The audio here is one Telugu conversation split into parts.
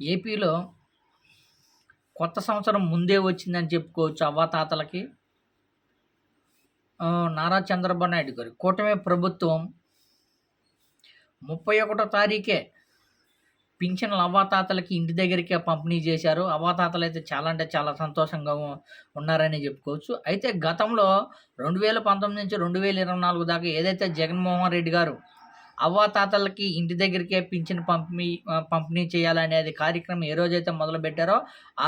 ఏపీలో కొత్త సంవత్సరం ముందే వచ్చిందని చెప్పుకోవచ్చు అవ్వాతాతలకి నారా చంద్రబాబు నాయుడు గారు కూటమి ప్రభుత్వం ముప్పై ఒకటో తారీఖే పింఛన్లు అవ్వాతాతలకి ఇంటి దగ్గరికే పంపిణీ చేశారు. అవ్వాతాతలు అయితే చాలా అంటే చాలా సంతోషంగా ఉన్నారని చెప్పుకోవచ్చు. అయితే గతంలో రెండు వేల పంతొమ్మిది నుంచి రెండు వేల ఇరవై నాలుగు దాకా ఏదైతే జగన్మోహన్ రెడ్డి గారు అవ్వాతాతలకి ఇంటి దగ్గరికే పింఛన్ పంపిణీ పంపిణీ చేయాలనేది కార్యక్రమం ఏ రోజైతే మొదలుపెట్టారో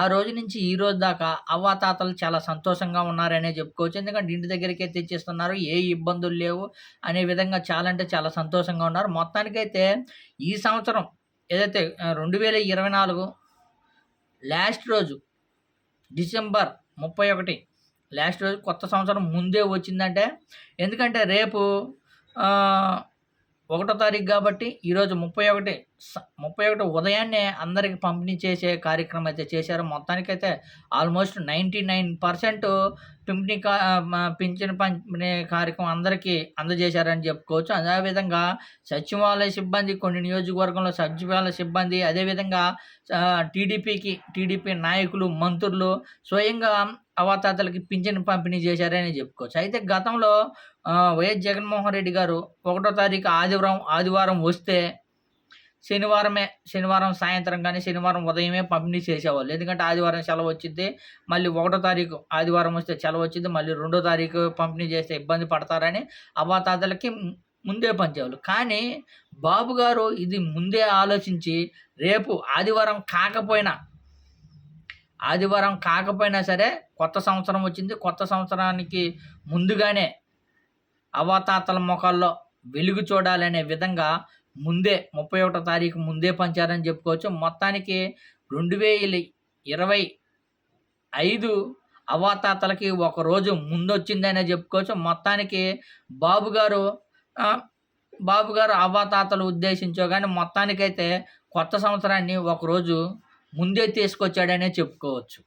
ఆ రోజు నుంచి ఈ రోజు దాకా అవ్వాతాతలు చాలా సంతోషంగా ఉన్నారనే చెప్పుకోవచ్చు. ఎందుకంటే ఇంటి దగ్గరికే తెచ్చిస్తున్నారు ఏ ఇబ్బందులు లేవు అనే విధంగా చాలా అంటే చాలా సంతోషంగా ఉన్నారు. మొత్తానికైతే ఈ సంవత్సరం ఏదైతే రెండు వేల ఇరవై నాలుగు లాస్ట్ రోజు డిసెంబర్ ముప్పై ఒకటి లాస్ట్ రోజు కొత్త సంవత్సరం ముందే వచ్చిందంటే ఎందుకంటే రేపు ఒకటో తారీఖు కాబట్టి ఈరోజు ముప్పై ఒకటి స- ముప్పై ఒకటి ఉదయాన్నే అందరికి పంపిణీ చేసే కార్యక్రమం అయితే చేశారు. మొత్తానికైతే ఆల్మోస్ట్ నైంటీ నైన్ పర్సెంట్ పింపిణీ కా పింఛన్ పంపిణీ కార్యక్రమం అందరికీ అందజేశారని చెప్పుకోవచ్చు. అదేవిధంగా సచివాలయ సిబ్బంది కొన్ని నియోజకవర్గంలో సచివాలయ సిబ్బంది అదేవిధంగా టీడీపీకి టీడీపీ నాయకులు మంత్రులు స్వయంగా అవతాతలకి పింఛన్ పంపిణీ చేశారని చెప్పుకోవచ్చు. అయితే గతంలో వైఎస్ జగన్మోహన్ రెడ్డి గారు ఒకటో తారీఖు ఆదివారం ఆదివారం వస్తే శనివారమే శనివారం సాయంత్రం కానీ శనివారం ఉదయమే పంపిణీ చేసేవాళ్ళు. ఎందుకంటే ఆదివారం సెలవు వచ్చింది మళ్ళీ ఒకటో తారీఖు ఆదివారం వస్తే సెలవు వచ్చింది మళ్ళీ రెండో తారీఖు పంపిణీ చేస్తే ఇబ్బంది పడతారని అవ్వాతాతలకి ముందే పంచేవాళ్ళు. కానీ బాబు గారు ఇది ముందే ఆలోచించి రేపు ఆదివారం కాకపోయినా ఆదివారం కాకపోయినా సరే కొత్త సంవత్సరం వచ్చింది కొత్త సంవత్సరానికి ముందుగానే అవాతాతల ముఖాల్లో వెలుగు చూడాలనే విధంగా ముందే ముప్పై ఒకటో తారీఖు ముందే పంచారని చెప్పుకోవచ్చు. మొత్తానికి రెండు వేల ఇరవై ఐదు అవాతాతలకి ఒక రోజు ముందొచ్చిందనే చెప్పుకోవచ్చు. మొత్తానికి బాబు గారు బాబు గారు అవ్వాతాతలు ఉద్దేశించో కానీ మొత్తానికైతే కొత్త సంవత్సరాన్ని ఒకరోజు ముందే తీసుకొచ్చాడనే చెప్పుకోవచ్చు.